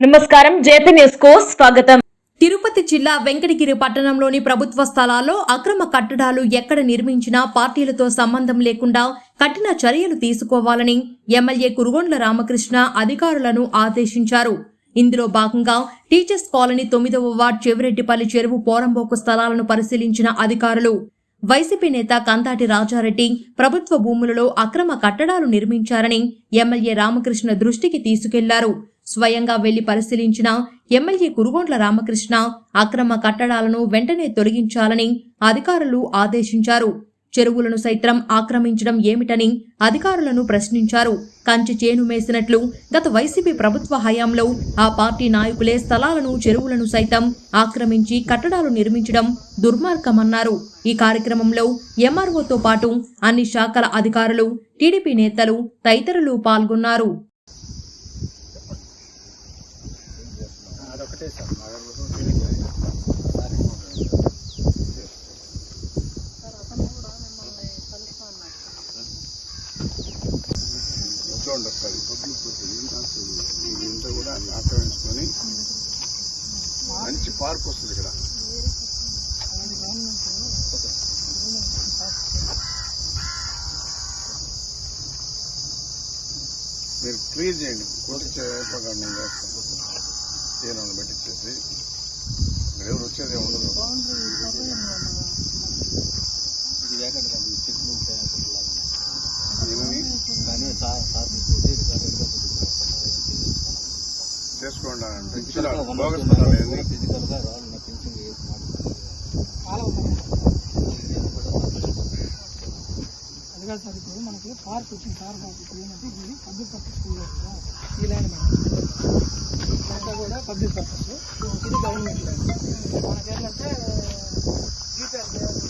నమస్కారం జేపీ న్యూస్కు స్వాగతం. తిరుపతి జిల్లా వెంకటగిరి పట్టణంలోని ప్రభుత్వ స్థలాల్లో అక్రమ కట్టడాలు ఎక్కడ నిర్మించినా పార్టీలతో సంబంధం లేకుండా కఠిన చర్యలు తీసుకోవాలని ఎమ్మెల్యే కురుగొండ్ల రామకృష్ణ అధికారులను ఆదేశించారు. ఇందులో భాగంగా టీచర్స్ కాలనీ తొమ్మిదవ వార్డ్ చెవిరెడ్డిపల్లి చెరువు పోరంబోకు స్థలాలను పరిశీలించిన అధికారులు. వైసీపీ నేత కంతాటి రాజారెడ్డి ప్రభుత్వ భూములలో అక్రమ కట్టడాలు నిర్మించారని ఎమ్మెల్యే రామకృష్ణ దృష్టికి తీసుకెళ్ళారు. స్వయంగా వెళ్ళి పరిశీలించిన ఎమ్మెల్యే కురుగొండ్ల రామకృష్ణ అక్రమ కట్టడాలను వెంటనే తొలగించాలని అధికారులు ఆదేశించారు. చెరువులను సైతం ఆక్రమించడం ఏమిటని అధికారులను ప్రశ్నించారు. కంచి చేను మేసినట్లు గత వైసీపీ ప్రభుత్వ హయాంలో ఆ పార్టీ నాయకులే స్థలాలను చెరువులను సైతం ఆక్రమించి కట్టడాలు నిర్మించడం దుర్మార్గమన్నారు. ఈ కార్యక్రమంలో ఎంఆర్ఓతో పాటు అన్ని శాఖల అధికారులు టీడీపీ నేతలు తదితరులు పాల్గొన్నారు. చూడండి ఒకసారి ఇంత కూడా ఆక్రమించుకొని మంచి పార్క్ వస్తుంది ఇక్కడ మీరు క్లియర్ చేయండి కొట్టి చెప్పగా చేస్తాను తీరాన్ని పెట్టించేసి ఇక్కడ ఎవరు వచ్చేది ఉండదు ఇది వేకండి కాదు ఇది చెట్లు సార్ సరిపోయి మనకి పార్క్ వచ్చింది కార్ పార్క్ ఇప్పుడు ఏంటంటే ఇది పబ్లిక్ పర్పస్ స్కూల్ ఈ ల్యాండ్ మేడం కూడా పబ్లిక్ పర్పస్ ఇది గవర్నమెంట్ ల్యాండ్ మనకి ఏంటంటే జీపీఆర్